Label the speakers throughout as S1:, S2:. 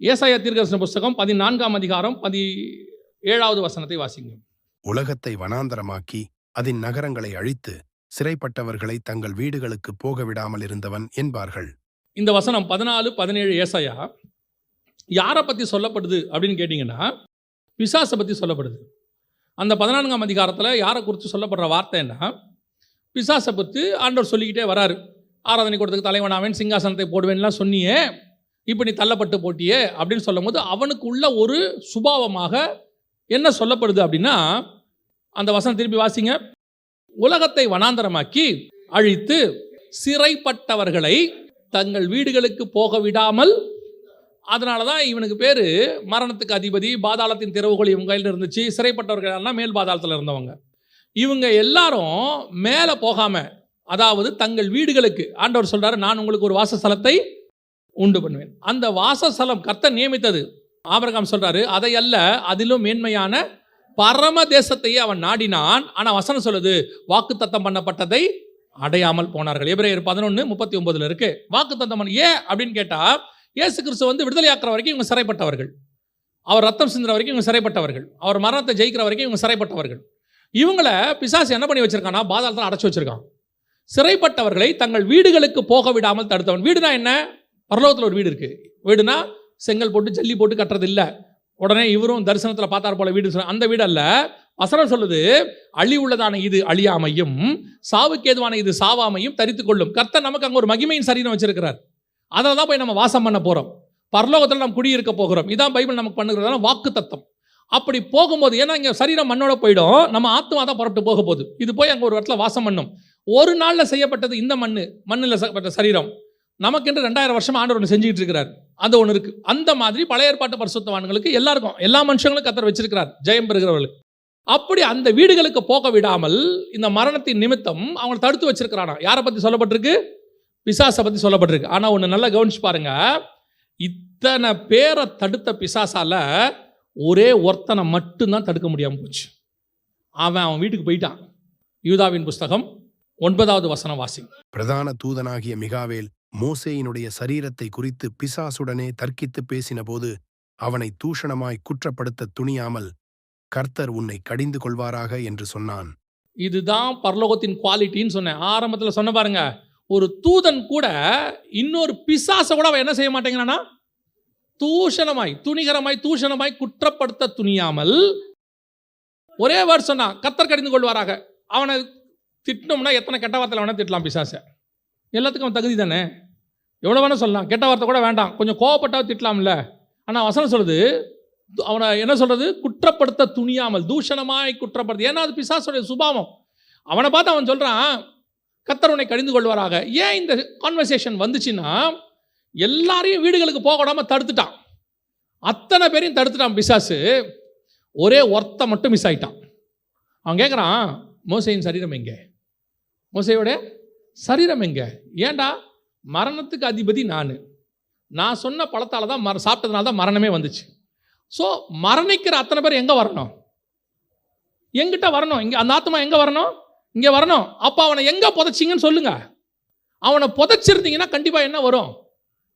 S1: ஏசாயா தீர்க்கதரிசன புஸ்தகம் பதினான்காம் அதிகாரம் பதி ஏழாவது வசனத்தை வாசிங்க.
S2: உலகத்தை வனாந்தரமாக்கி அதன் நகரங்களை அழித்து சிறைப்பட்டவர்களை தங்கள் வீடுகளுக்கு போக விடாமல் இருந்தவன் என்பார்கள்.
S1: இந்த வசனம் பதினாலு பதினேழு ஏசாயா யாரை பற்றி சொல்லப்படுது அப்படின்னு கேட்டிங்கன்னா பிசாசை பற்றி சொல்லப்படுது. அந்த பதினான்காம் அதிகாரத்தில் யாரை குறித்து சொல்லப்படுற வார்த்தைன்னா பிசாசை பற்றி ஆண்டவர் சொல்லிக்கிட்டே வராரு. ஆராதனை கொடுத்துக்கு தலைவனாவேன் சிங்காசனத்தை போடுவேன்லாம் சொன்னியே இப்போ நீ தள்ளப்பட்டு போட்டியே அப்படின்னு சொல்லும்போது அவனுக்கு உள்ள ஒரு சுபாவமாக என்ன சொல்லப்படுது அப்படின்னா அந்த வசனம் திருப்பி வாசிங்க. உலகத்தை வனாந்தரமாக்கி அழித்து சிறைப்பட்டவர்களை தங்கள் வீடுகளுக்கு போக விடாமல் அதனால தான் இவனுக்கு பேர் மரணத்துக்கு அதிபதி பாதாளத்தின் திறவுகோல் இவங்க கையில் இருந்துச்சு சிறைப்பட்டவர்கள் எல்லாம் மேல் பாதாளத்தில் இருந்தவங்க. இவங்க எல்லாரும் மேலே போகாமல் அதாவது தங்கள் வீடுகளுக்கு ஆண்டவர் சொல்கிறார் நான் உங்களுக்கு ஒரு வாசஸ்தலத்தை உண்டு பண்ணுவேன். அந்த வாசஸ்தலம் கர்த்தர் நியமித்தது. ஆபிரகாம் சொல்றாரு அதை அல்ல அதிலும் மேன்மையான பரம தேசத்தையே அவன் நாடினான். ஆனால் வசனம் சொல்லுது வாக்குத்தத்தம் பண்ணப்பட்டதை அடையாமல் போனார்கள். எபிரேயர் பதினொன்று முப்பத்தி ஒன்பதுல இருக்கு. வாக்குத்தத்தம் பண்ண ஏன்? அப்படின்னு கேட்டா இயேசு கிறிஸ்து வந்து விடுதலையாக்குற வரைக்கும் இவங்க சிறைப்பட்டவர்கள். அவர் ரத்தம் சிந்துற வரைக்கும் இவங்க சிறைப்பட்டவர்கள். அவர் மரணத்தை ஜெயிக்கிற வரைக்கும் இவங்க சிறைப்பட்டவர்கள். இவங்கள பிசாசு என்ன பண்ணி வச்சிருக்கானா பாதாளத்தில் அடைச்சி வச்சிருக்கான். சிறைப்பட்டவர்களை தங்கள் வீடுகளுக்கு போக விடாமல் தடுத்தவன். வீடுனா என்ன? பரலோகத்தில் ஒரு வீடு இருக்குது வீடுனா செங்கல் போட்டு ஜல்லி போட்டு கட்டுறது இல்லை உடனே இவரும் தரிசனத்தில் பார்த்தார் போல வீடு அந்த வீடு அல்ல. வசனம் சொல்லுது அழி உள்ளதான இது அழியாமையும் சாவுக்கேதுவான இது சாவாமையும் தரித்து கொள்ளும். கர்த்தர் நமக்கு அங்கே ஒரு மகிமையின் சரீரம் வச்சிருக்கிறார். அதில் தான் போய் நம்ம வாசம் பண்ண போகிறோம் பரலோகத்தில் நம்ம குடியிருக்க போகிறோம். இதான் பைபிள் நமக்கு பண்ணுகிறதான வாக்கு தத்தம் அப்படி போகும்போது ஏன்னா இங்கே சரீரம் மண்ணோட போயிடும். நம்ம ஆத்மா தான் புறப்பட்டு போக போகுது. இது போய் அங்கே ஒரு இடத்துல வாசம் பண்ணும். ஒரு நாளில் செய்யப்பட்டது இந்த மண்ணு மண்ணில் செய்யப்பட்ட சரீரம். நமக்கென்று ரெண்டாயிரம் வருஷம் ஆண்டவர் ஒன்று செஞ்சுக்கிட்டு இருக்கிறார். அது ஒன்று இருக்குது அந்த மாதிரி பழைய ஏற்பாட்டு பரிசுத்தவான்களுக்கு எல்லாருக்கும் எல்லா மனுஷங்களும் கத்தர் வச்சிருக்கிறார். ஜெயம் பெறுகிறவர்களுக்கு. அப்படி அந்த வீடுகளுக்கு போக விடாமல் இந்த மரணத்தின் நிமித்தம் அவங்களை தடுத்து வச்சிருக்கிறானா? யாரை பற்றி சொல்லப்பட்டிருக்கு? பிசாசை பற்றி சொல்லப்பட்டிருக்கு. ஆனால் ஒன்று நல்லா கவனிச்சு பாருங்க. இத்தனை பேரை தடுத்த பிசாசால ஒரே ஒருத்தனை மட்டும்தான் தடுக்க முடியாமல் போச்சு. அவன் அவன் வீட்டுக்கு போயிட்டான். யூதாவின் புஸ்தகம் ஒன்பதாவது வசனம் வாசி
S2: பிரதான தூதனாகிய மிகாவேல் மோசேயினுடைய சரீரத்தை குறித்து பிசாசுடனே தர்க்கித்து பேசினபோது அவனை தூஷணமாய் குற்றப்படுத்த துணியாமல் கர்த்தர் உன்னை கடிந்து கொள்வாராக என்று சொன்னான்.
S1: இதுதான் பரலோகத்தின் குவாலிட்டின்னு சொன்னேன். ஆரம்பத்தில் சொன்ன பாருங்க. ஒரு தூதன் கூட இன்னொரு பிசாசை கூட அவன் என்ன செய்ய மாட்டேங்கிறானா தூஷணமாய் துணிகரமாய் தூஷணமாய் குற்றப்படுத்த துணியாமல் ஒரே வேர்ட் சொன்னான் கத்தர் கடிந்து கொள்வாராக. அவனை திட்டினோம்னா எத்தனை கெட்ட வார்த்தையில் வேணா திட்டலாம் பிசாசை. எல்லாத்துக்கும் அவன் தகுதி தானே? எவ்வளோ வேணால் சொல்லலாம். கெட்ட வார்த்தை கூட வேண்டாம். கொஞ்சம் கோவப்பட்டா திட்டலாம்ல. ஆனால் வசனம் சொல்கிறது அவனை என்ன சொல்கிறது குற்றப்படுத்த துணியாமல் தூஷணமாய் குற்றப்படுத்த. ஏன்னா அது பிசாசுடைய சுபாவம். அவனை பார்த்து அவன் சொல்கிறான் கத்தர் உன்னை கடிந்து கொள்வாராக. ஏன் இந்த கான்வர்சேஷன் வந்துச்சுன்னா எல்லாரையும் வீடுகளுக்கு போக தடுத்துட்டான். அத்தனை பேரையும் தடுத்துட்டான் பிசாசு. ஒரே ஒருத்த மட்டும் மிஸ் ஆயிட்டான். அவன் கேட்குறான் மோசையின் சரீரம் எங்கே? மோசையோட சரீரம் எங்க? ஏன்டா மரணத்துக்கு அதிபதி நான். நான் சொன்ன பழத்தால் தான் மர சாப்பிட்டதுனால தான் மரணமே வந்துச்சு. ஸோ மரணிக்கிற அத்தனை பேர் எங்கே வரணும்? எங்கிட்ட வரணும்? இங்கே அந்த ஆத்மா எங்கே வரணும்? இங்கே வரணும். அப்போ அவனை எங்கே புதைச்சிங்கன்னு சொல்லுங்க. அவனை புதைச்சிருந்தீங்கன்னா கண்டிப்பாக என்ன வரும்?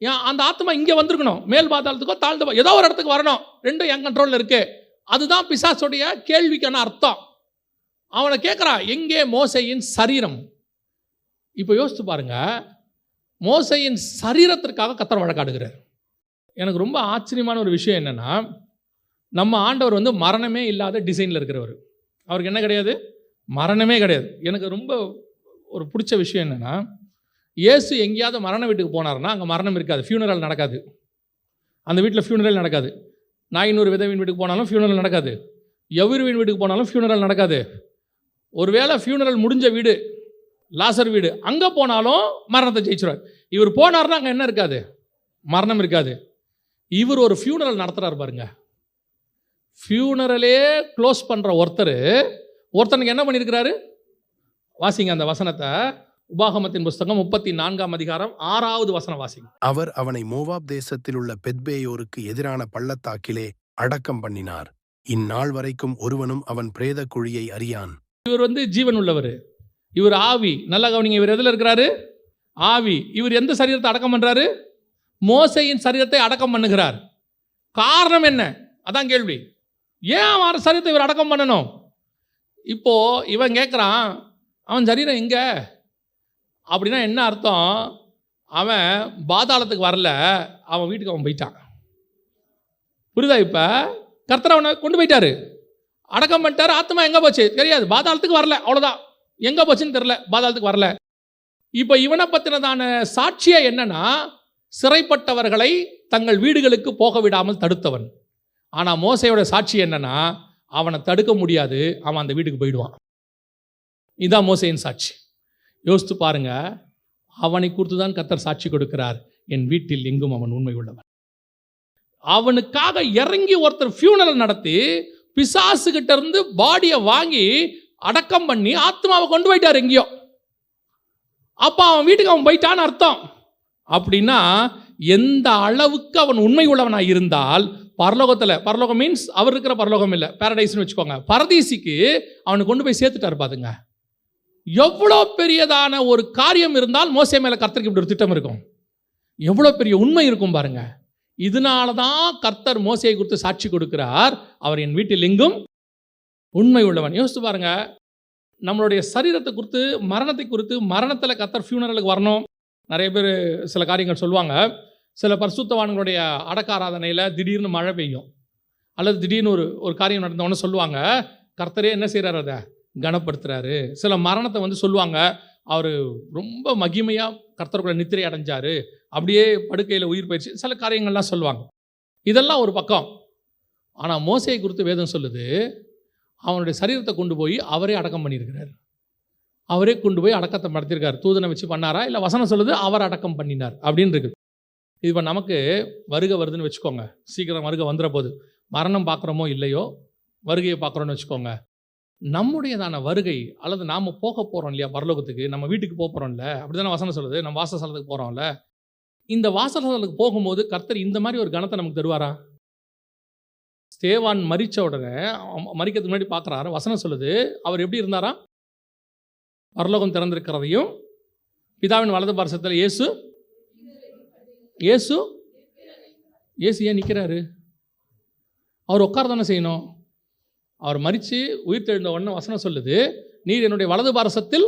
S1: ஏன் அந்த ஆத்மா இங்கே வந்திருக்கணும். மேல் பாதாளத்துக்கோ தாழ்ந்த ஏதோ ஒரு இடத்துக்கு வரணும். ரெண்டும் என் கண்ட்ரோலில் இருக்குது அதுதான் பிசாசுடைய கேள்விக்கான அர்த்தம். அவனை கேட்குறான் எங்கே மோசையின் சரீரம்? இப்போ யோசித்து பாருங்க. மோசையின் சரீரத்திற்காக கத்தர் வழக்காடுகிறார். எனக்கு ரொம்ப ஆச்சரியமான ஒரு விஷயம் என்னென்னா நம்ம ஆண்டவர் வந்து மரணமே இல்லாத டிசைனில் இருக்கிறவர். அவருக்கு என்ன கிடையாது? மரணமே கிடையாது. எனக்கு ரொம்ப ஒரு பிடிச்ச விஷயம் என்னென்னா இயேசு எங்கேயாவது மரண வீட்டுக்கு போனார்னா அங்கே மரணம் இருக்காது. ஃபியூனரல் நடக்காது. அந்த வீட்டில் ஃபியூனரல் நடக்காது. நாயினூறு விதவின் வீட்டுக்கு போனாலும் ஃபியூனரல் நடக்காது. எவ்வருவின் வீட்டுக்கு போனாலும் ஃபியூனரல் நடக்காது. ஒருவேளை ஃபியூனரல் முடிஞ்ச வீடு லாசர் வீடு. அங்கே போனாலும் மரணத்தை ஜெயிச்சிருவார். இவர் போனார்னா அங்கே என்ன இருக்காது? மரணம் இருக்காது. இவர் ஒரு ஃபியூனரல் நடத்துறாரு பாருங்க. ஃபியூனரலே க்ளோஸ் பண்ணுற ஒருத்தர் ஒருத்தனுக்கு என்ன பண்ணியிருக்கிறாரு? வாசிங்க அந்த வசனத்தை. உபாகமத்தின் புஸ்தகம் முப்பத்தி நான்காம் அதிகாரம் ஆறாவது வசனம் வாசிங்க.
S2: அவர் அவனை மோவாப் தேசத்தில் உள்ள பெத்பேயோருக்கு எதிரான பள்ளத்தாக்கிலே அடக்கம் பண்ணினார். இந்நாள் வரைக்கும் ஒருவனும் அவன் பிரேத குழியை அறியான்.
S1: இவர் வந்து ஜீவன் உள்ளவர். இவர் ஆவி. நல்லா கவனிங்க இவர் எதில் இருக்கிறாரு? ஆவி. இவர் எந்த சரீரத்தை அடக்கம் பண்ணுறாரு மோசையின் சரீரத்தை அடக்கம் பண்ணுகிறார். காரணம் என்ன? அதான் கேள்வி. ஏன் அவன் சரீரத்தை இவர் அடக்கம் பண்ணணும்? இப்போ இவன் கேட்குறான் அவன் சரீரம் எங்கே? அப்படின்னா என்ன அர்த்தம்? அவன் பாதாளத்துக்கு வரல அவன் வீட்டுக்கு அவன் போயிட்டான். புரியுதா இப்போ? கர்த்தர் அவனை கொண்டு போயிட்டாரு. அடக்கம் பண்ணிட்டாரு ஆத்மா எங்கே போச்சு? தெரியாது. பாதாளத்துக்கு வரல அவ்வளோதான் எங்கே போச்சுன்னு தெரில பாதாளத்துக்கு வரல. இப்போ இவனை பற்றினதான சாட்சியாக என்னன்னா சிறைப்பட்டவர்களை தங்கள் வீடுகளுக்கு போக விடாமல் தடுத்தவன். ஆனால் மோசையோட சாட்சி என்னன்னா அவனை தடுக்க முடியாது அவன் அந்த வீட்டுக்கு போயிடுவான். இதான் மோசையின் சாட்சி. யோசித்து பாருங்க அவனை குறித்து தான் கத்தர் சாட்சி கொடுக்கிறார். என் வீட்டில் எங்கும் அவன் உண்மை உள்ளவன். அவனுக்காக இறங்கி ஒருத்தர் ஃபியூனரல் நடத்தி பிசாசுகிட்ட இருந்து பாடியை வாங்கி அடக்கம் பண்ணி ஆத்மாவை கொண்டு போயிட்டார் எங்கேயோ. அப்போ அவன் வீட்டுக்கு அவன் போயிட்டான்னு அர்த்தம். அப்படின்னா எந்த அளவுக்கு அவன் உண்மை உள்ளவனாக இருந்தால் பரலோகத்தில் பரலோகம் மீன்ஸ் அவர் இருக்கிற பரலோகம் இல்லை பேரடைஸ்னு வச்சுக்கோங்க. பரதீசிக்கு அவனை கொண்டு போய் சேர்த்துட்டார் பாருங்க எவ்வளோ பெரியதான ஒரு காரியம் இருந்தால் மோசை மேலே கர்த்தருக்கு இப்படி ஒரு திட்டம் இருக்கும். எவ்வளோ பெரிய உண்மை இருக்கும் பாருங்க. இதனால தான் கர்த்தர் மோசையை குறித்து சாட்சி கொடுக்கிறார். அவர் என் வீட்டில் எங்கும் உண்மை உள்ளவன். யோசித்து பாருங்க. நம்மளுடைய சரீரத்தை குறித்து மரணத்தை குறித்து மரணத்தில் கர்த்தர் ஃபியூனரலுக்கு வரணும். நிறைய பேர் சில காரியங்கள் சொல்லுவாங்க. சில பரிசுத்தவான்களுடைய அடக்க ஆராதனையில் திடீர்னு மழை பெய்யும். அல்லது திடீர்னு ஒரு ஒரு காரியம் நடந்தவொடனே சொல்லுவாங்க. கர்த்தரே என்ன செய்கிறார் அதை? கனப்படுத்துகிறாரு சில மரணத்தை வந்து சொல்லுவாங்க. அவர் ரொம்ப மகிமையாக கர்த்தருக்குள்ள நித்திரை அடைஞ்சார். அப்படியே படுக்கையில் உயிர் பயிற்சி சில காரியங்கள்லாம் சொல்லுவாங்க. இதெல்லாம் ஒரு பக்கம். ஆனால் மோசையை குறித்து வேதம் சொல்லுது. அவனுடைய சரீரத்தை கொண்டு போய் அவரே அடக்கம் பண்ணியிருக்கிறார். அவரே கொண்டு போய் அடக்கத்தை நடத்தியிருக்கார். தூதனை வச்சு பண்ணாரா? இல்லை வசனம் சொல்லுது அவர் அடக்கம் பண்ணினார் அப்படின்னு இருக்குது இப்போ நமக்கு வருகை வருதுன்னு வச்சுக்கோங்க. சீக்கிரம் வருகை வந்துட போகுது மரணம் பார்க்குறோமோ இல்லையோ வருகையை பார்க்குறோன்னு வச்சுக்கோங்க. நம்முடையதான வருகை அல்லது நாம் போக போகிறோம் இல்லையா பரலோகத்துக்கு நம்ம வீட்டுக்கு போக போகிறோம்ல அப்படி தானே வசனம் சொல்லுது நம்ம வாசஸ்தலத்துக்கு போகிறோம்ல இந்த வாசஸ்தலத்துக்கு போகும்போது கர்த்தர் இந்த மாதிரி ஒரு கணத்தை நமக்கு தருவாரா? ஸ்தேவான் மறித்த உடனே மறிக்கிறதுக்கு முன்னாடி பார்க்குறாரு. வசனம் சொல்லுது அவர் எப்படி இருந்தாரா? பரலோகம் திறந்திருக்கிறதையும் பிதாவின் வலது பாரசத்தில் இயேசு இயேசு இயேசு ஏன் நிற்கிறாரு அவர் உட்கார தானே செய்யணும். அவர் மறித்து உயிர் தெழுந்த உடனே வசனம் சொல்லுது நீர் என்னுடைய வலது பாரசத்தில்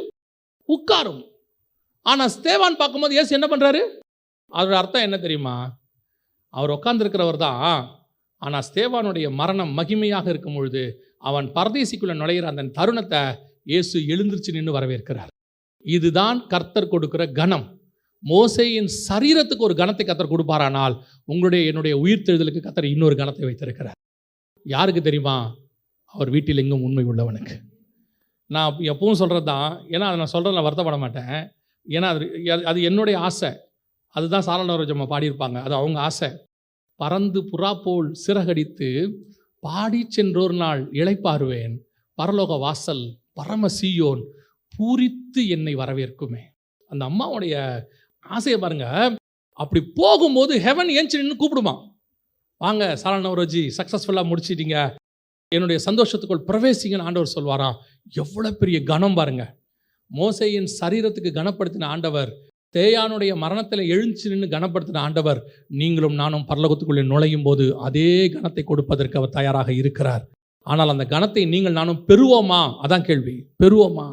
S1: உட்காரும். ஆனால் ஸ்தேவான் பார்க்கும்போது இயேசு என்ன பண்ணுறாரு அதோட அர்த்தம் என்ன தெரியுமா? அவர் உட்காந்துருக்கிறவர் தான் ஆனால் ஸ்தேவானுடைய மரணம் மகிமையாக இருக்கும் பொழுது அவன் பரதேசிக்குள்ள நுழையிற அந்த தருணத்தை இயேசு எழுந்திருச்சு நின்று வரவேற்கிறார். இதுதான் கர்த்தர் கொடுக்கிற கணம். மோசையின் சரீரத்துக்கு ஒரு கணத்தை கத்தர் கொடுப்பாரானால் உங்களுடைய என்னுடைய உயிர் தெழுதலுக்கு கத்தர் இன்னொரு கணத்தை வைத்திருக்கிறார். யாருக்கு தெரியுமா? அவர் வீட்டில் எங்கும் உண்மை உள்ளவனுக்கு. நான் எப்பவும் சொல்கிறது தான் ஏன்னா அதை நான் சொல்கிறத நான் வருத்தப்பட மாட்டேன். ஏன்னா அது அது என்னுடைய ஆசை. அதுதான் சாரணரோஜம்மா பாடியிருப்பாங்க. அது அவங்க ஆசை. பறந்து புறா போல் சிறகடித்து பாடி சென்றோர் நாள் இழைப்பாருவேன் பரலோக வாசல் பரம சீயோன் பூரித்து என்னை வரவேற்குமே. அந்த அம்மாவுடைய ஆசையை பாருங்க. அப்படி போகும்போது ஹெவன் ஏஞ்சி நின்று கூப்பிடுமா வாங்க சாரணவரோஜி சக்ஸஸ்ஃபுல்லாக முடிச்சிட்டீங்க. என்னுடைய சந்தோஷத்துக்குள் பிரவேசிங்கன்னு ஆண்டவர் சொல்வாராம். எவ்வளோ பெரிய கனம் பாருங்க. மோசையின் சரீரத்துக்கு கனப்படுத்தின ஆண்டவர் தேயானுடைய மரணத்தில் எழுந்து நின்று கனப்படுத்தின ஆண்டவர் நீங்களும் நானும் பரலோகத்துக்குள்ளே நுழையும் போது அதே கணத்தை கொடுப்பதற்கு அவர் தயாராக இருக்கிறார். ஆனால் அந்த கணத்தை நீங்கள் நானும் பெறுவோமா? அதான் கேள்வி. பெறுவோமா?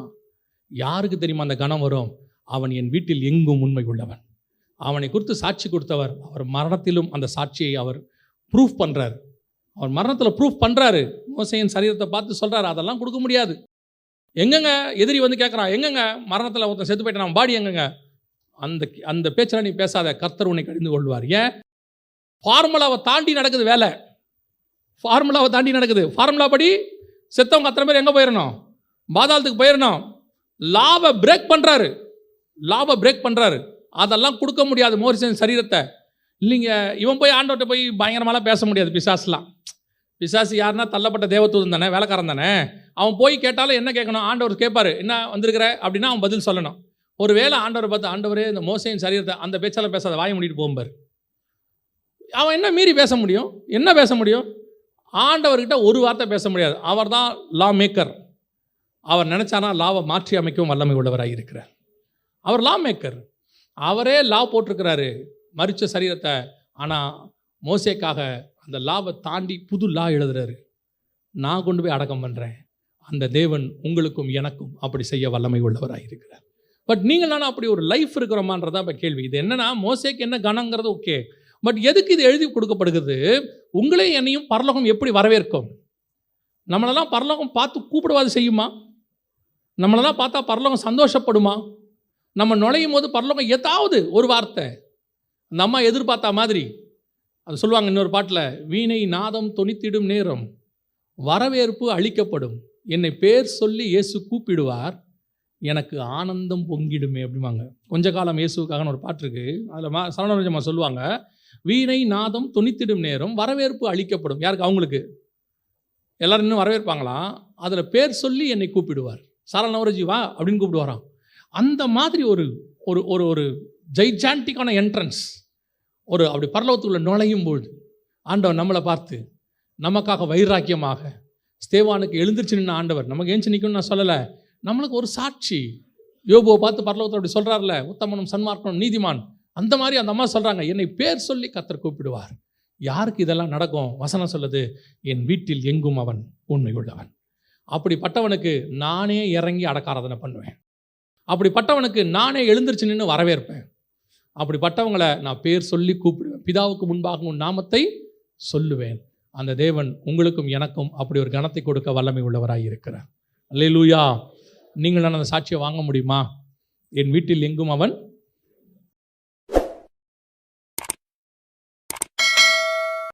S1: யாருக்கு தெரியுமா அந்த கணம் வரும்? அவன் என் வீட்டில் எங்கும் உண்மை உள்ளவன். அவனை குறித்து சாட்சி கொடுத்தவர் அவர் மரணத்திலும் அந்த சாட்சியை அவர் ப்ரூஃப் பண்ணுறார் அவர் மரணத்தில் ப்ரூஃப் பண்ணுறாரு மோசையின் சரீரத்தை பார்த்து சொல்கிறாரு அதெல்லாம் கொடுக்க முடியாது. எங்கங்க எதிரி வந்து கேட்குறான் எங்கங்க? மரணத்தில் ஒருத்தன் செத்து போயிட்டான் பாடி எங்கங்க? அந்த அந்த பேச்சில் நீ பேசாத. கர்த்தர் உன்னை கடிந்து கொள்வார். ஏன்? ஃபார்முலாவை தாண்டி நடக்குது வேலை. ஃபார்முலாவை தாண்டி நடக்குது. ஃபார்முலா படி செத்தவங்க அத்தனை பேர் எங்கே போயிடணும் பாதாளத்துக்கு போயிடணும் லாவை பிரேக் பண்ணுறாரு லாவை பிரேக் பண்ணுறாரு அதெல்லாம் கொடுக்க முடியாது மோரிசன் சரீரத்தை. இல்லைங்க இவன் போய் ஆண்டவர்கிட்ட போய் பயங்கரமாலாம் பேச முடியாது பிசாஸ்லாம் பிசாசு யாருன்னா தள்ளப்பட்ட தேவதூதன் தானே வேலைக்காரன் தானே. அவன் போய் கேட்டாலும் என்ன கேட்கணும்? ஆண்டவர் கேட்பாரு. என்ன வந்திருக்கிற? அப்படின்னா அவன் பதில் சொல்லணும். ஒரு வேளை ஆண்டவர் பார்த்து ஆண்டவரே இந்த மோசையின் சரீரத்தை அந்த பேச்சால் பேசாத வாய் மூடிட்டு போகும்பார் அவன் என்ன மீறி பேச முடியும்? என்ன பேச முடியும்? ஆண்டவர்கிட்ட ஒரு வார்த்தை பேச முடியாது. அவர் தான் லா மேக்கர் அவர் நினச்சானா லாவை மாற்றி அமைக்கவும் வல்லமை உள்ளவராக இருக்கிறார். அவர் லா மேக்கர் அவரே லா போட்டிருக்கிறாரு மறிச்ச சரீரத்தை. ஆனால் மோசேக்காக அந்த லாவை தாண்டி புது லா எழுதுறாரு. நான் கொண்டு போய் அடக்கம் பண்ணுறேன் அந்த தேவன் உங்களுக்கும் எனக்கும் அப்படி செய்ய வல்லமை உள்ளவராக இருக்கிறார். பட் நீங்கள் நானும் அப்படி ஒரு லைஃப் இருக்கிறோமான்றதான் இப்போ கேள்வி. இது என்னென்னா மோசேக்கு என்ன கணங்கிறது ஓகே பட் எதுக்கு இது எழுதி கொடுக்கப்படுகிறது? உங்களே என்னையும் பரலோகம் எப்படி வரவேற்கும்? நம்மளெல்லாம் பரலோகம் பார்த்து கூப்பிடுவாது செய்யுமா? நம்மளெல்லாம் பார்த்தா பரலோகம் சந்தோஷப்படுமா? நம்ம நுழையும் போது பரலோகம் ஏதாவது ஒரு வார்த்தை. அந்த அம்மா எதிர்பார்த்தா மாதிரி. அது சொல்லுவாங்க இன்னொரு பாட்டில் வீணை நாதம் தொனித்திடும் நேரம். வரவேற்பு அளிக்கப்படும். என்னை பேர் சொல்லி இயேசு கூப்பிடுவார். எனக்கு ஆனந்தம் பொங்கிடுமே அப்படிம்பாங்க. கொஞ்ச காலம் இயேசுக்காகன்னு ஒரு பாட்டு இருக்கு. அதில் மா சரவணராஜம்மா சொல்லுவாங்க வீணை நாதம் துணித்திடும் நேரம் வரவேற்பு அளிக்கப்படும். யாருக்கு? அவங்களுக்கு. எல்லோரும் இன்னும் வரவேற்பாங்களாம் அதில் பேர் சொல்லி என்னை கூப்பிடுவார். சரணவரஜி வா அப்படின்னு கூப்பிடுவாராம். அந்த மாதிரி ஒரு ஒரு ஒரு ஒரு ஜைஜான்டிக்கான என்ட்ரன்ஸ் ஒரு அப்படி பரலோகத்துக்குள்ளே நுழையும் பொழுது ஆண்டவர் நம்மளை பார்த்து நமக்காக வைராக்கியமாக ஸ்தேவானுக்கு எழுந்திருச்சு நின்ன ஆண்டவர் நமக்கு ஏஞ்சி நிற்கணும்னு நான் சொல்லலை நம்மளுக்கு ஒரு சாட்சி. யோபுவை பார்த்து பரலோகத்தில் அப்படி சொல்கிறார்ல உத்தமனும் சன்மார்க்கனும் நீதிமான். அந்த மாதிரி அந்த அம்மா சொல்கிறாங்க என்னை பேர் சொல்லி கத்தர் கூப்பிடுவார். யாருக்கு இதெல்லாம் நடக்கும்? வசனம் சொல்லுது என் வீட்டில் எங்கும் அவன் உண்மை உள்ளவன் அப்படிப்பட்டவனுக்கு நானே இறங்கி அடக்காரதனை பண்ணுவேன். அப்படிப்பட்டவனுக்கு நானே எழுந்திருச்சு நின்று வரவேற்பேன். அப்படிப்பட்டவங்களை நான் பேர் சொல்லி கூப்பிடுவேன். பிதாவுக்கு முன்பாக உன் நாமத்தை சொல்லுவேன். அந்த தேவன் உங்களுக்கும் எனக்கும் அப்படி ஒரு கணத்தை கொடுக்க வல்லமை உள்ளவராக இருக்கிறார் அல்லேலூயா. நீங்கள் நான் அந்த சாட்சியை வாங்க முடியுமா? என் வீட்டில் எங்கும் அவன்